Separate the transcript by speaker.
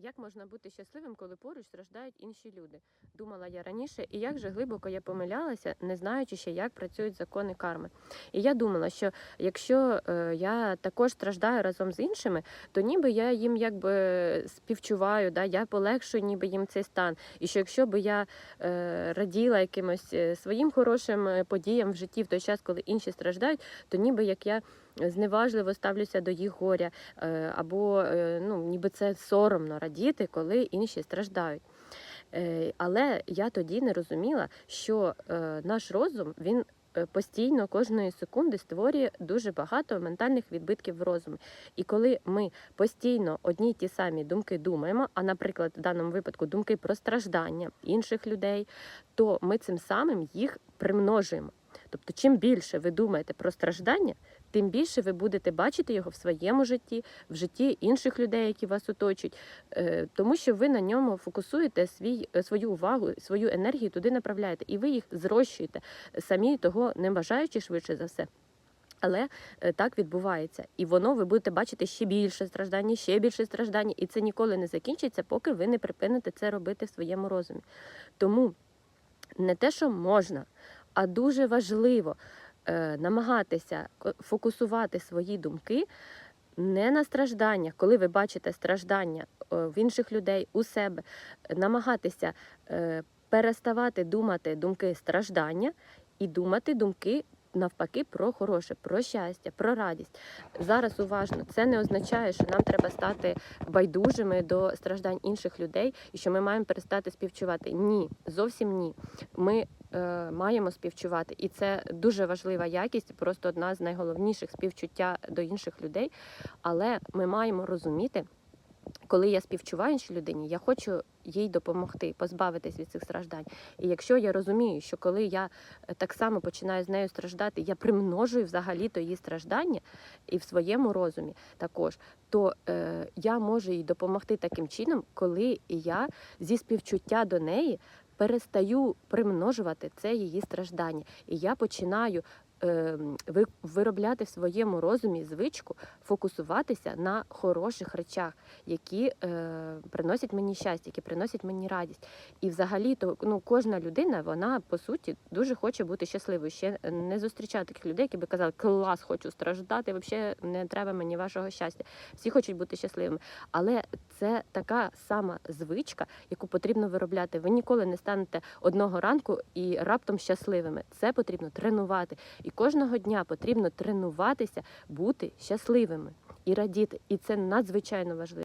Speaker 1: Як можна бути щасливим, коли поруч страждають інші люди? Думала я раніше, і як же глибоко я помилялася, не знаючи ще, як працюють закони карми. І я думала, що якщо е, я також страждаю разом з іншими, то ніби я їм якби співчуваю, да, я полегшую ніби їм цей стан. І що якщо би я е, раділа якимось е, своїм хорошим е, подіям в житті в той час, коли інші страждають, то ніби як я зневажливо ставлюся до їх горя, е, або е, ну, ніби це соромно радіти, коли інші страждають. Е, Але я тоді не розуміла, що е, наш розум він. е, Постійно кожної секунди створює дуже багато ментальних відбитків в розумі. І коли ми постійно одні й ті самі думки думаємо, а, наприклад, в даному випадку думки про страждання інших людей, то ми цим самим їх примножуємо. Тобто, чим більше ви думаєте про страждання, тим більше ви будете бачити його в своєму житті, в житті інших людей, які вас оточують, Е, тому що ви на ньому фокусуєте свій, е, свою увагу, свою енергію туди направляєте, і ви їх зрощуєте, самі того не бажаючи швидше за все. Але е, так відбувається, і воно ви будете бачити ще більше страждання, ще більше страждання, і це ніколи не закінчиться, поки ви не припините це робити в своєму розумі. Тому не те, що можна, а дуже важливо намагатися фокусувати свої думки не на стражданнях, коли ви бачите страждання е, в інших людей у себе, намагатися е, переставати думати думки страждання і думати думки. Навпаки, про хороше, про щастя, про радість. Зараз уважно, це не означає, що нам треба стати байдужими до страждань інших людей і що ми маємо перестати співчувати. Ні, зовсім ні. Ми е, маємо співчувати, і це дуже важлива якість, просто одна з найголовніших співчуття до інших людей. Але ми маємо розуміти, коли я співчуваю іншій людині, я хочу їй допомогти, позбавитись від цих страждань. І якщо я розумію, що коли я е, так само починаю з нею страждати, я примножую взагалі то її страждання і в своєму розумі також, то е, я можу їй допомогти таким чином, коли я зі співчуття до неї перестаю примножувати це її страждання. І я починаю виробляти в своєму розумі звичку фокусуватися на хороших речах, які е, приносять мені щастя, які приносять мені радість. І взагалі, то ну кожна людина, вона по суті дуже хоче бути щасливою. Ще не зустрічаю таких людей, які би казали, клас, хочу страждати, взагалі не треба мені вашого щастя. Всі хочуть бути щасливими. Але це така сама звичка, яку потрібно виробляти. Ви ніколи не станете одного ранку і раптом щасливими. Це потрібно тренувати. І кожного дня потрібно тренуватися бути щасливими і радіти. І це надзвичайно важливо.